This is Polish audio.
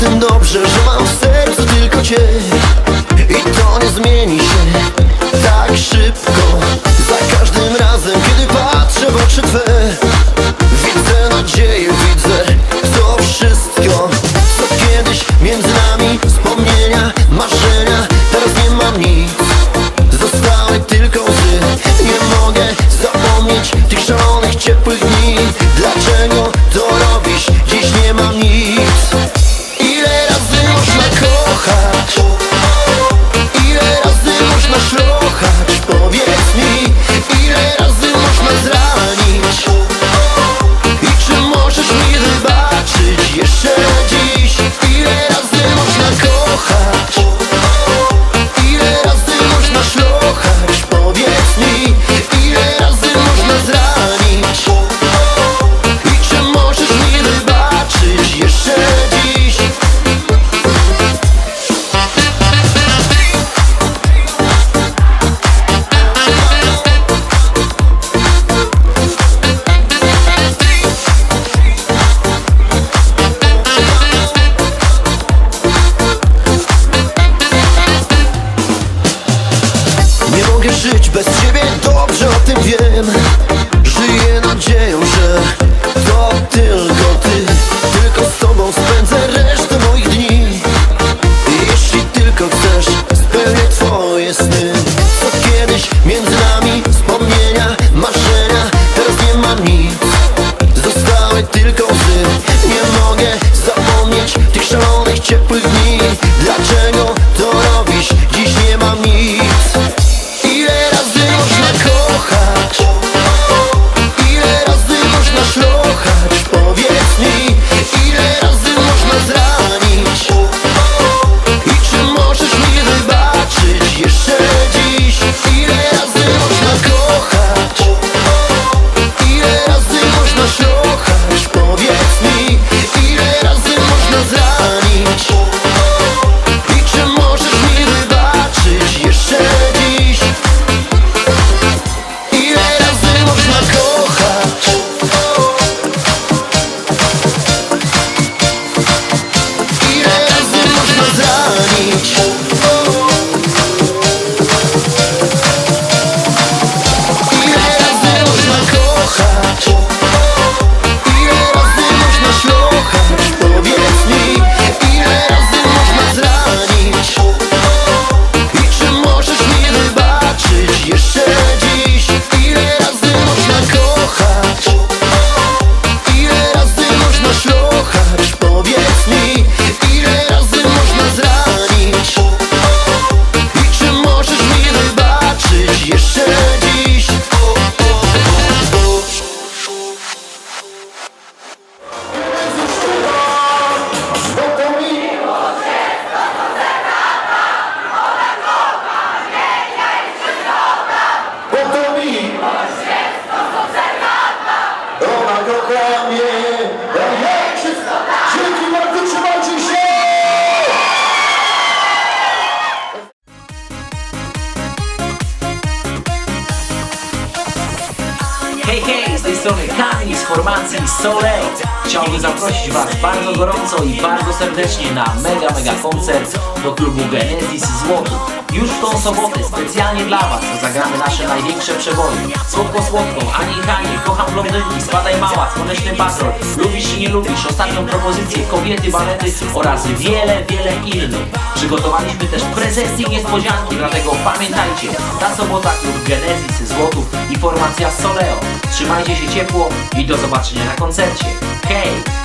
tym dobrze, że mam w sercu tylko Cię. I to nie zmieni się tak szybko. żyć bez ciebie, dobrze o tym wiem. Żyję nadzieją, że to ty Hej, hej, z tej strony Kamil z formacji Soleil. Chciałbym zaprosić Was bardzo gorąco i bardzo serdecznie na mega, mega koncert do klubu Genesis Złotów. Już tą sobotę specjalnie dla Was zagramy nasze największe przeboje Słodko słodką, Ani Hanie, kocham blondynki, spadaj mała, słoneczny patrol. Lubisz i nie lubisz, ostatnią propozycję, kobiety, balety oraz wiele, wiele innych. Przygotowaliśmy też prezenty i niespodzianki, dlatego pamiętajcie Ta sobota klub Genesis Złotów i formacja Soleo. Trzymajcie się ciepło i do zobaczenia na koncercie. Hej!